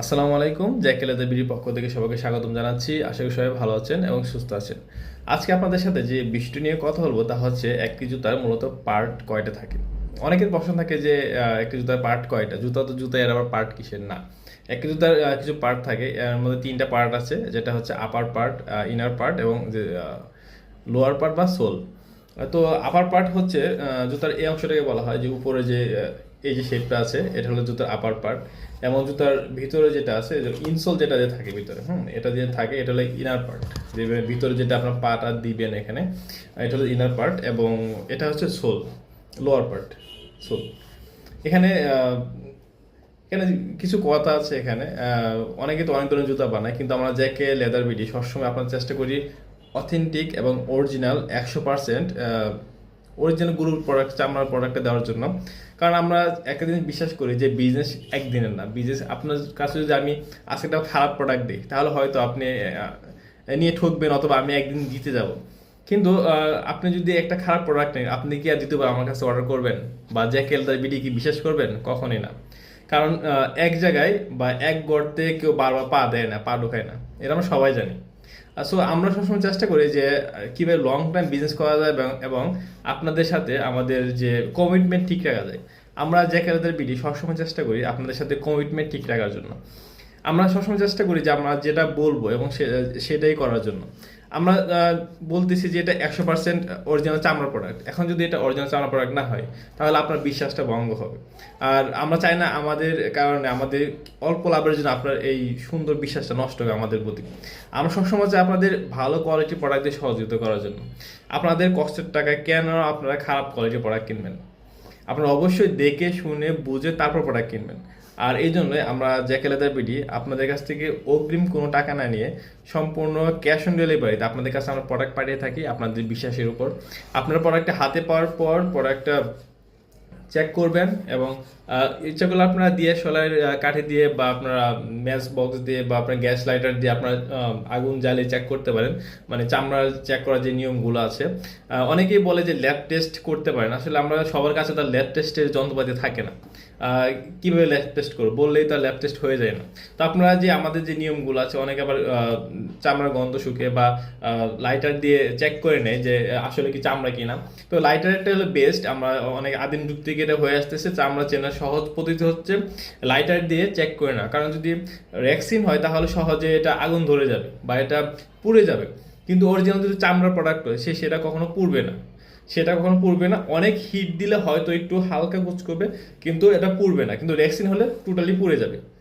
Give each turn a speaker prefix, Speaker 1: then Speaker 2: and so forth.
Speaker 1: আসসালামু আলাইকুম জ্যাকেলেদা বিডির পক্ষ থেকে সবাইকে স্বাগতম জানাচ্ছি। আশা করি সবাই ভালো আছেন এবং সুস্থ আছেন। আজকে আপনাদের সাথে যে বিষয়টি নিয়ে কথা বলব তা হচ্ছে একটি জুতার মূলত পার্ট কয়টা থাকে। অনেকের প্রশ্ন থাকে যে একটি জুতার পার্ট কয়টা? জুতা তো জুতা এর আবার পার্ট কিসের? না। একটি জুতার কিছু পার্ট থাকে, এর মধ্যে তিনটা পার্ট আছে, যেটা হচ্ছে আপার পার্ট ইনার পার্ট এবং যে লোয়ার পার্ট বা সোল তো আপার পার্ট হচ্ছে জুতার এই অংশটাকে বলা হয় যে উপরে যে এই যে শেপটা আছে, এটা হলো জুতার আপার পার্ট এমন জুতার ভিতরে যেটা আছে ইনসোল যেটা যে থাকে ভিতরে, হুম, এটা যে থাকে, এটা হলো ইনার পার্ট যে ভিতরে যেটা আপনার পাটা দিবেন এখানে, এটা হলো ইনার পার্ট এবং এটা হচ্ছে সোল লোয়ার পার্ট সোল এখানে এখানে কিছু কথা আছে এখানে। অনেকে তো অনেক ধরনের জুতা বানায়, কিন্তু আমরা জ্যাকে লেদার বিডি সবসময় আপনার চেষ্টা করি অথেন্টিক এবং অরিজিনাল একশো পার্সেন্ট অরিজিনাল গুরুর প্রোডাক্ট চামড়ার প্রোডাক্টটা দেওয়ার জন্য। কারণ আমরা একটা জিনিস বিশ্বাস করি যে বিজনেস একদিনের না। বিজনেস আপনার কাছে যদি আমি আজকে একটা খারাপ প্রোডাক্ট দিই, তাহলে হয়তো আপনি নিয়ে ঠকবেন অথবা আমি একদিন দিতে যাব। কিন্তু আপনি যদি একটা খারাপ প্রোডাক্ট নেন, আপনি কি আর দ্বিতীয়বার আমার কাছে অর্ডার করবেন? বা জ্যাকেল তার বিডি কি বিশ্বাস করবেন? কখনই না। কারণ এক জায়গায় বা এক গর্তে কেউ বারবার পা দেয় না, পা ঢোকায় না। এটা আমরা সবাই জানি। সো আমরা সবসময় চেষ্টা করি যে কীভাবে লং টাইম বিজনেস করা যায় এবং- আপনাদের সাথে আমাদের যে কমিটমেন্ট ঠিক রাখা যায়। আমরা যে জ্যাকেলদের বিডি সবসময় চেষ্টা করি আপনাদের সাথে কমিটমেন্ট ঠিক রাখার জন্য। আমরা সবসময় চেষ্টা করি যে আমরা যেটা বলব এবং সেটাই করার জন্য। আমরা বলতেছি যে এটা একশো পার্সেন্ট অরিজিনাল চামড়া প্রোডাক্ট এখন যদি এটা অরিজিনাল চামড়া প্রোডাক্ট না হয়, তাহলে আপনার বিশ্বাসটা ভঙ্গ হবে। আর আমরা চাই না আমাদের কারণে, আমাদের অল্প লাভের জন্য আপনার এই সুন্দর বিশ্বাসটা নষ্ট হবে আমাদের প্রতি। আমরা সবসময় চাই আপনাদের ভালো কোয়ালিটি প্রোডাক্ট দিয়ে সহযোগিতা করার জন্য। আপনাদের কষ্টের টাকায় কেন আপনারা খারাপ কোয়ালিটির প্রোডাক্ট কিনবেন? আপনারা অবশ্যই দেখে, শুনে, বুঝে তারপর প্রোডাক্ট কিনবেন। আর এই জন্যই আমরা জ্যাকেলেদার বিডি আপনাদের কাছ থেকে অগ্রিম কোনো টাকা না নিয়ে সম্পূর্ণ ক্যাশ অন ডেলিভারিতে আপনাদের কাছে আমরা প্রোডাক্ট পাঠিয়ে থাকি আপনাদের বিশ্বাসের উপর। আপনার প্রোডাক্টটা হাতে পাওয়ার পর প্রোডাক্টটা চেক করবেন এবং ইচ্ছা করলে আপনারা দিয়ে সোলার কাঠে দিয়ে বা আপনারা ম্যাচ বক্স দিয়ে বা আপনার গ্যাস লাইটার দিয়ে আপনারা আগুন জ্বালিয়ে চেক করতে পারেন। মানে চামড়ার চেক করার যে নিয়মগুলো আছে। অনেকেই বলে যে ল্যাব টেস্ট করতে পারেন। আসলে আমরা সবার কাছে তার ল্যাব টেস্টের যন্ত্রপাতি থাকে না। কীভাবে ল্যাব টেস্ট করব? বললেই তার ল্যাব টেস্ট হয়ে যায় না। তো আপনারা যে আমাদের যে নিয়মগুলো আছে, অনেকে আবার চামড়ার গন্ধ শুকে বা লাইটার দিয়ে চেক করে নেয় যে আসলে কি চামড়া কিনা? তো লাইটারটা হলো বেস্ট আমরা অনেক আদিম থেকে এটা হয়ে আসতেছে চামড়া চেনার সহজ পদ্ধতি হচ্ছে লাইটার দিয়ে চেক করে না। কারণ যদি র্যাক্সিন হয়, তাহলে সহজে এটা আগুন ধরে যাবে বা এটা পুড়ে যাবে। কিন্তু অরিজিনাল যদি চামড়ার প্রোডাক্ট হয় সে সেটা কখনো পুড়বে না। সেটা কখনো পুড়বে না। অনেক হিট দিলে হয়তো একটু হালকা কুচ করবে কিন্তু এটা পুড়বে না। কিন্তু র্যাক্সিন হলে টোটালি পুড়ে যাবে।